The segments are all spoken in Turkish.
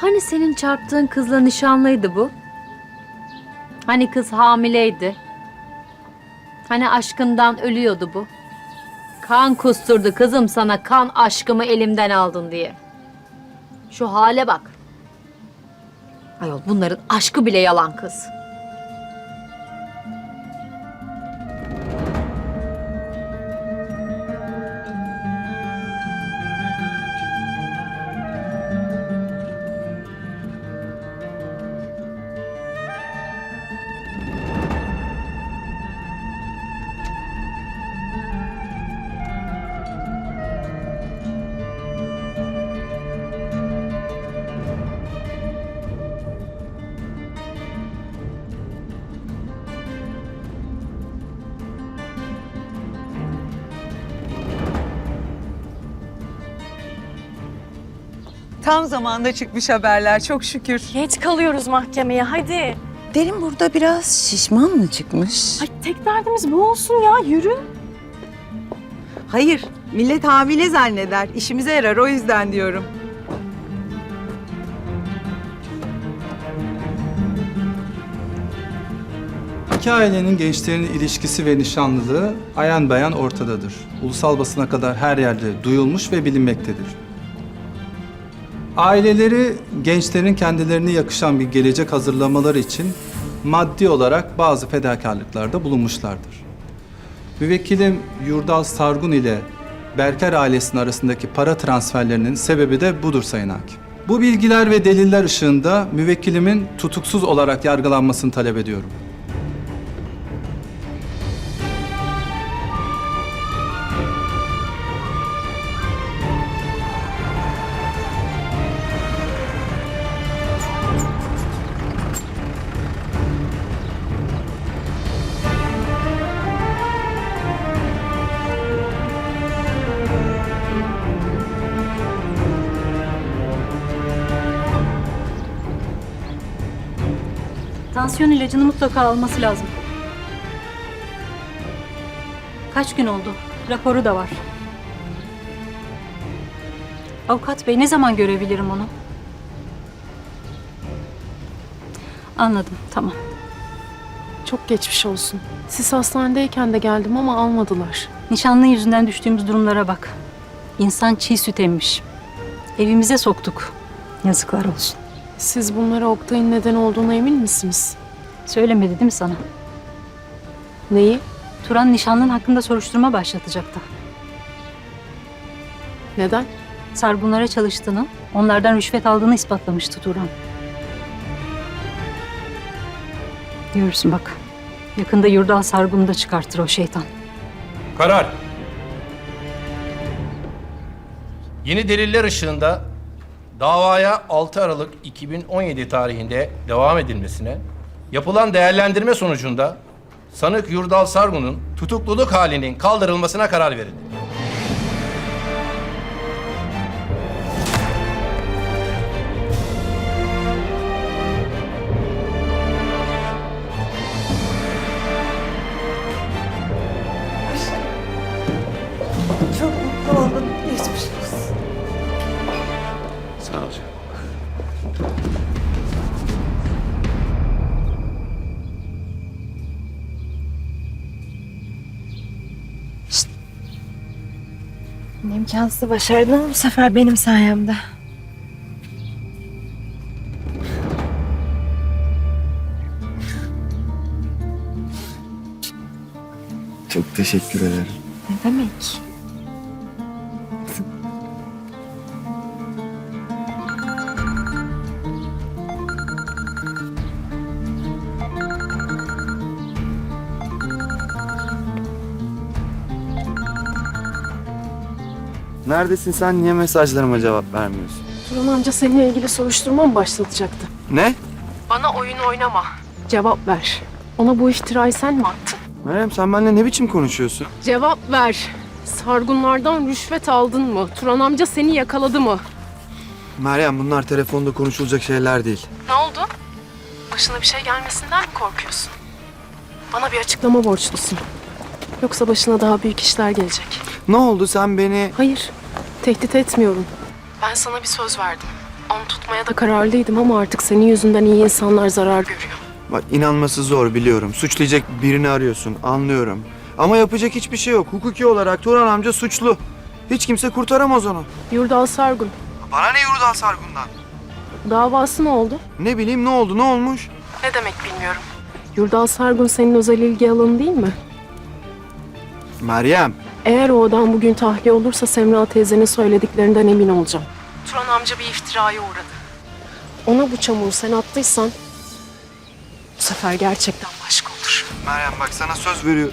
Hani senin çarptığın kızla nişanlıydı bu? Hani kız hamileydi? Hani aşkından ölüyordu bu? Kan kusturdu kızım sana kan aşkımı elimden aldın diye. Şu hale bak. Ayol bunların aşkı bile yalan kız. Tam zamanda çıkmış haberler çok şükür. Geç kalıyoruz mahkemeye hadi. Derin burada biraz şişman mı çıkmış? Ay tek derdimiz bu olsun ya yürü. Hayır, millet hamile zanneder. İşimize yarar o yüzden diyorum. İki ailenin gençlerinin ilişkisi ve nişanlılığı ayan beyan ortadadır. Ulusal basına kadar her yerde duyulmuş ve bilinmektedir. Aileleri gençlerin kendilerine yakışan bir gelecek hazırlamaları için maddi olarak bazı fedakarlıklarda bulunmuşlardır. Müvekkilim Yurdal Sargun ile Berker ailesinin arasındaki para transferlerinin sebebi de budur Sayın Hakim. Bu bilgiler ve deliller ışığında müvekkilimin tutuksuz olarak yargılanmasını talep ediyorum. Tansiyon ilacını mutlaka alması lazım. Kaç gün oldu? Raporu da var. Avukat bey ne zaman görebilirim onu? Anladım, tamam. Çok geçmiş olsun. Siz hastanedeyken de geldim ama almadılar. Nişanlı yüzünden düştüğümüz durumlara bak. İnsan çiğ süt emmiş. Evimize soktuk. Yazıklar olsun. Siz bunlara Oktay'ın neden olduğuna emin misiniz? Söylemedi değil mi sana? Neyi? Turan nişanlın hakkında soruşturma başlatacaktı. Neden? Sargunlara çalıştığını, onlardan rüşvet aldığını ispatlamıştı Turan. Görürsün bak. Yakında Yurdal Sargun'u da çıkartır o şeytan. Karar. Yeni deliller ışığında davaya 6 Aralık 2017 tarihinde devam edilmesine, yapılan değerlendirme sonucunda sanık Yurdal Sargun'un tutukluluk halinin kaldırılmasına karar verildi. Çok İmkansızı başardın ama bu sefer benim sayemde. Çok teşekkür ederim. Ne demek? Neredesin sen? Niye mesajlarıma cevap vermiyorsun? Turan amca seninle ilgili soruşturma mı başlatacaktı? Ne? Bana oyun oynama. Cevap ver. Ona bu iftirayı sen mi attın? Meryem sen benimle ne biçim konuşuyorsun? Cevap ver. Sargunlardan rüşvet aldın mı? Turan amca seni yakaladı mı? Meryem bunlar telefonda konuşulacak şeyler değil. Ne oldu? Başına bir şey gelmesinden mi korkuyorsun? Bana bir açıklama borçlusun. Yoksa başına daha büyük işler gelecek. Ne oldu sen beni... Hayır, tehdit etmiyorum. Ben sana bir söz verdim. Onu tutmaya da kararlıydım ama artık senin yüzünden iyi insanlar zarar görüyor. Bak inanması zor biliyorum. Suçlayacak birini arıyorsun anlıyorum. Ama yapacak hiçbir şey yok. Hukuki olarak Turan amca suçlu. Hiç kimse kurtaramaz onu. Yurdal Sargun, Bana ne Yurdal Sargun'dan? davası ne oldu? Ne bileyim ne oldu ne olmuş? Ne demek bilmiyorum. Yurdal Sargun senin özel ilgi alanı değil mi? Meryem. Eğer o adam bugün tahliye olursa Semra teyzenin söylediklerinden emin olacağım. Turan amca bir iftiraya uğradı. Ona bu çamuru sen attıysan bu sefer gerçekten başka olur. Meryem bak sana söz veriyor.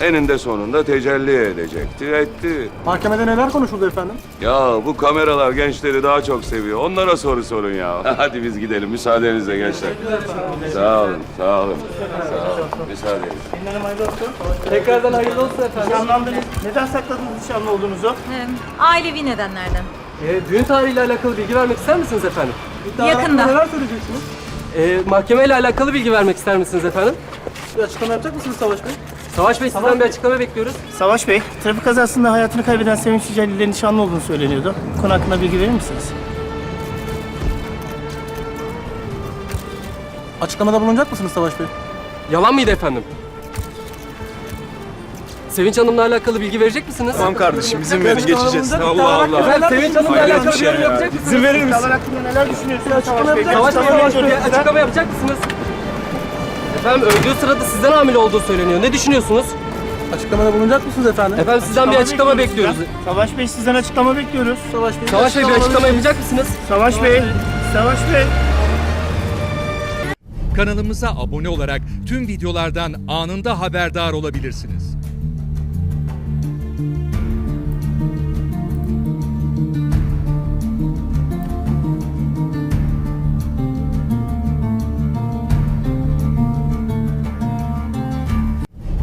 Eninde sonunda tecelli edecektir, etti. Mahkemede neler konuşuldu efendim? Ya bu kameralar gençleri daha çok seviyor. Onlara soru sorun ya. Hadi biz gidelim, müsaadenizle gençler. Sağ olun, sağ olun. Sağ olun, müsaadenizle. Tekrardan hayırlı olsun efendim. Nişanlandınız. Neden sakladınız nişanlı olduğunuzu? Ailevi nedenlerden. Ee, düğün tarihiyle alakalı bilgi vermek ister misiniz efendim? Yakında. Neler söyleyeceksiniz? Ee, mahkemeyle alakalı bilgi vermek ister misiniz efendim? Bir açıklama yapacak mısınız Savaş Bey? Savaş Bey sizden bir açıklama bekliyoruz. Savaş Bey, trafik kazasında hayatını kaybeden Sevinç Yücel'i ile nişanlı olduğunu söyleniyordu. Bu konu hakkında bilgi verir misiniz? Açıklamada bulunacak mısınız Savaş Bey? Yalan mıydı efendim? Sevinç Hanım'la alakalı bilgi verecek misiniz? Tamam kardeşim izin verin geçeceğiz. Allah Allah. Efendim Sevinç Hanım'la alakalı bir yorum yapacak mısınız? İzin verir Davalar hakkında neler düşünüyorsunuz Savaş Bey? Savaş Bey bir açıklama yapacak mısınız? Efendim öldüğü sırada sizden hamile olduğu söyleniyor. Ne düşünüyorsunuz? Açıklamada bulunacak mısınız efendim? Efendim sizden bir açıklama bekliyoruz. Savaş Bey sizden açıklama bekliyoruz. Savaş Bey, Savaş Bey bir açıklama yapacak mısınız? Savaş Bey, Savaş Bey. Kanalımıza abone olarak tüm videolardan anında haberdar olabilirsiniz.